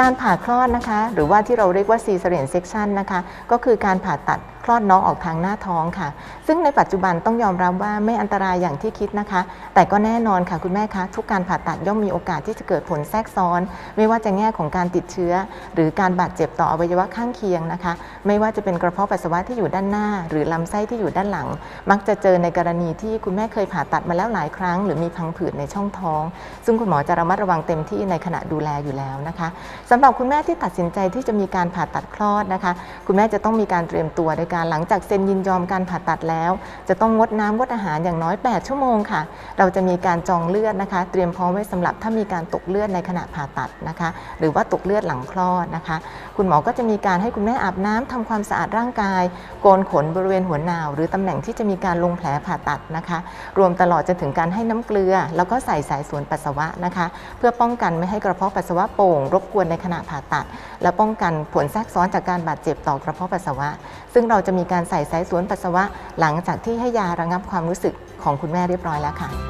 การผ่าคลอดนะคะ หรือว่าที่เราเรียกว่า cesarean section นะคะ ก็คือการผ่าตัด ลอดน้องออกทางหน้าท้องค่ะ ซึ่งในปัจจุบันต้องยอมรับว่าไม่อันตรายอย่างที่คิดนะคะ แต่ก็แน่นอนค่ะคุณแม่คะ ทุกการผ่าตัดย่อมมีโอกาสที่จะเกิดผลแทรกซ้อน ไม่ว่าจะแง่ของการติดเชื้อ หรือการบาดเจ็บต่ออวัยวะข้างเคียงนะคะ ไม่ว่าจะเป็นกระเพาะปัสสาวะที่อยู่ด้านหน้า หรือลำไส้ที่อยู่ด้านหลัง มักจะเจอในกรณีที่คุณแม่เคยผ่าตัดมาแล้วหลายครั้ง หรือมีพังผืดในช่องท้อง ซึ่งคุณหมอจะระมัดระวังเต็มที่ในขณะดูแลอยู่แล้วนะคะสำหรับคุณแม่ที่ตัดสินใจที่จะมีการผ่าตัดคลอดนะคะ คุณแม่จะต้องมีการเตรียมตัวในการหลังจากเซ็นยินยอมการผ่าตัดแล้ว จะต้องงดน้ำงดอาหารอย่างน้อย 8 ชั่วโมงค่ะ เราจะมีการจองเลือดนะคะ เตรียมพร้อมไว้สำหรับถ้ามีการตกเลือดในขณะผ่าตัดนะคะ หรือว่าตกเลือดหลังคลอดนะคะ คุณหมอก็จะมีการให้คุณแม่อาบน้ำทำความสะอาดร่างกาย โกนขนบริเวณหัวหนาว หรือตำแหน่งที่จะมีการลงแผลผ่าตัดนะคะ รวมตลอดจนถึงการให้น้ำเกลือ แล้วก็ใส่สายสวนปัสสาวะนะคะ เพื่อป้องกันไม่ให้กระเพาะปัสสาวะโป่ง รบกวนในขณะผ่าตัด และป้องกันผลแทรกซ้อนจากการบาดเจ็บต่อกระเพาะปัสสาวะ ซึ่งเราจะมีการใส่สายสวนปัสสาวะ หลังจากที่ให้ยาระงับความรู้สึกของคุณแม่เรียบร้อยแล้วค่ะ